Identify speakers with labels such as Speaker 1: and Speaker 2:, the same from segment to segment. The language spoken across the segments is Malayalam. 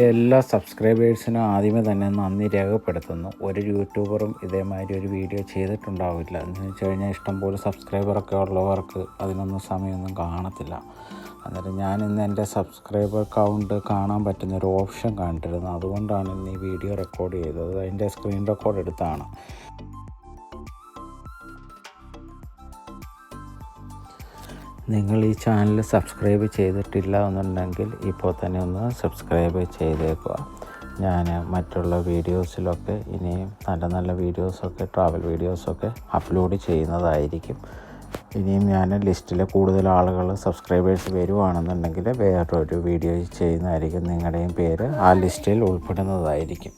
Speaker 1: എന്റെ എല്ലാ സബ്സ്ക്രൈബേഴ്സിനും ആദ്യമേ തന്നെ നന്ദി രേഖപ്പെടുത്തുന്നു. ഒരു യൂട്യൂബറും ഇതേമാതിരി ഒരു വീഡിയോ ചെയ്തിട്ടുണ്ടാവില്ല. എന്ന് വെച്ച് കഴിഞ്ഞാൽ ഇഷ്ടംപോലെ സബ്സ്ക്രൈബറൊക്കെ ഉള്ളവർക്ക് അതിനൊന്നും സമയമൊന്നും കാണത്തില്ല. അന്നേരം ഞാൻ ഇന്ന് എന്റെ സബ്സ്ക്രൈബർ കൗണ്ട് കാണാൻ പറ്റുന്ന ഒരു ഓപ്ഷൻ കണ്ടിരുന്നു. അതുകൊണ്ടാണ് ഇന്ന് ഈ വീഡിയോ റെക്കോർഡ് ചെയ്തത്. അതിന്റെ സ്ക്രീൻ റെക്കോർഡ് എടുത്താണ്. നിങ്ങൾ ഈ ചാനൽ സബ്സ്ക്രൈബ് ചെയ്തിട്ടില്ല എന്നുണ്ടെങ്കിൽ ഇപ്പോൾ തന്നെ ഒന്ന് സബ്സ്ക്രൈബ് ചെയ്തേക്കുക. ഞാൻ മറ്റുള്ള വീഡിയോസിലൊക്കെ ഇനിയും നല്ല നല്ല വീഡിയോസൊക്കെ ട്രാവൽ വീഡിയോസൊക്കെ അപ്ലോഡ് ചെയ്യുന്നതായിരിക്കും. ഇനിയും ഞാൻ ലിസ്റ്റിൽ കൂടുതൽ ആളുകൾ സബ്സ്ക്രൈബേഴ്സ് വരുവാണെന്നുണ്ടെങ്കിൽ വേറൊരു വീഡിയോ ചെയ്യുന്നതായിരിക്കും നിങ്ങളുടെയും പേര്. ആ ലിസ്റ്റിൽ ഉൾപ്പെടുന്നതായിരിക്കും.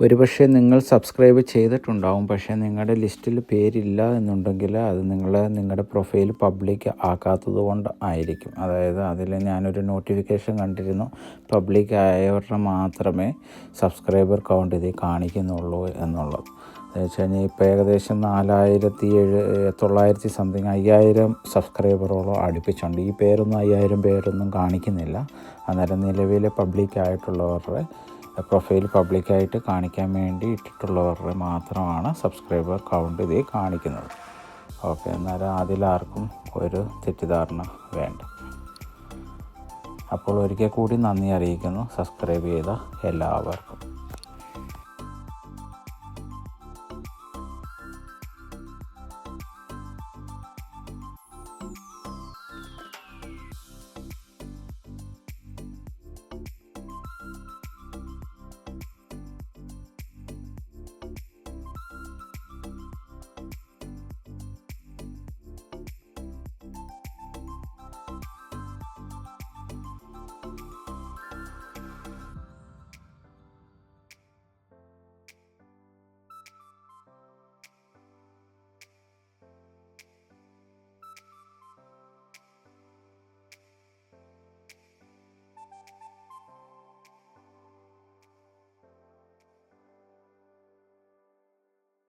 Speaker 1: ഒരുപക്ഷെ നിങ്ങൾ സബ്സ്ക്രൈബ് ചെയ്തിട്ടുണ്ടാവും. പക്ഷേ നിങ്ങളുടെ ലിസ്റ്റിൽ പേരില്ല എന്നുണ്ടെങ്കിൽ അത് നിങ്ങൾ നിങ്ങളുടെ പ്രൊഫൈൽ പബ്ലിക് ആക്കാത്തത് കൊണ്ട് ആയിരിക്കും. അതായത് അതിൽ ഞാനൊരു നോട്ടിഫിക്കേഷൻ കണ്ടിരുന്നു. പബ്ലിക് ആയവരുടെ മാത്രമേ സബ്സ്ക്രൈബർ കൗണ്ട് ഇതിൽ കാണിക്കുന്നുള്ളൂ എന്നുള്ളത്. എന്ന് വെച്ച് കഴിഞ്ഞാൽ ഇപ്പോൾ ഏകദേശം നാലായിരത്തി ഏഴ് തൊള്ളായിരത്തി സംതിങ് അയ്യായിരം സബ്സ്ക്രൈബറോളം അടുപ്പിച്ചുണ്ട് ഈ പേരൊന്നും അയ്യായിരം പേരൊന്നും കാണിക്കുന്നില്ല. അന്നേരം നിലവിലെ പബ്ലിക് ആയിട്ടുള്ളവരുടെ പ്രൊഫൈൽ പബ്ലിക്കായിട്ട് കാണിക്കാൻ വേണ്ടി ഇട്ടിട്ടുള്ളവരുടെ മാത്രമാണ് സബ്സ്ക്രൈബർ കൗണ്ട് ഇതിൽ കാണിക്കുന്നത്. ഓക്കെ എന്നാലും അതിലാർക്കും ഒരു തെറ്റിദ്ധാരണ വേണ്ട. അപ്പോൾ ഒരിക്കൽ കൂടി നന്ദി അറിയിക്കുന്നു. സബ്സ്ക്രൈബ് ചെയ്ത എല്ലാവർക്കും.